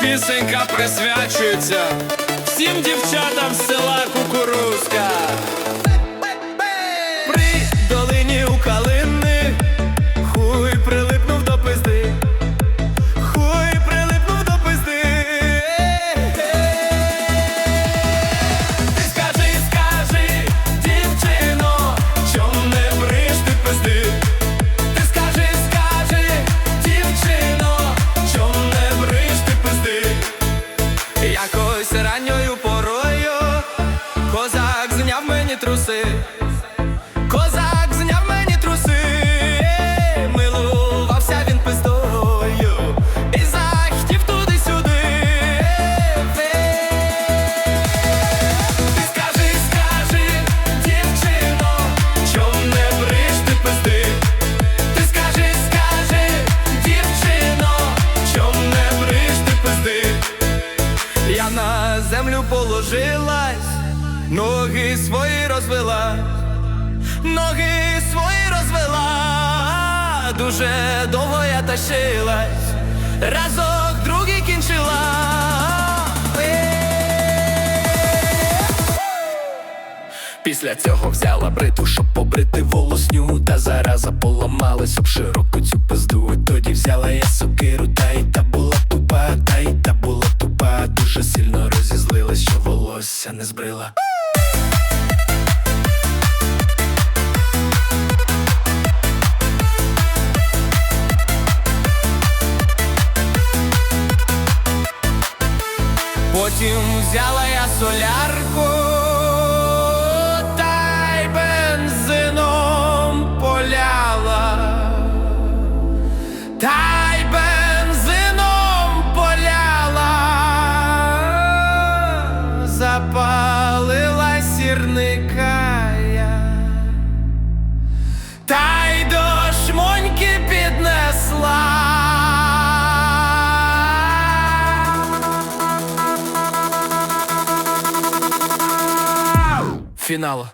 Пісенька присвячується всім дівчатам свої розвела, ноги свої розвела, дуже довго я тащилась, разок другий кінчила. Після цього взяла бриту, щоб побрити волосню, та зараза поламалась об широку цю пизду. І Тоді взяла я сокиру, та й та була тупа, та й та була тупа. Дуже сильно розізлилась, що волосся не збрила. Потім взяла я солярку та й бензином поляла, та й бензином поляла, запалила сірника Фінал.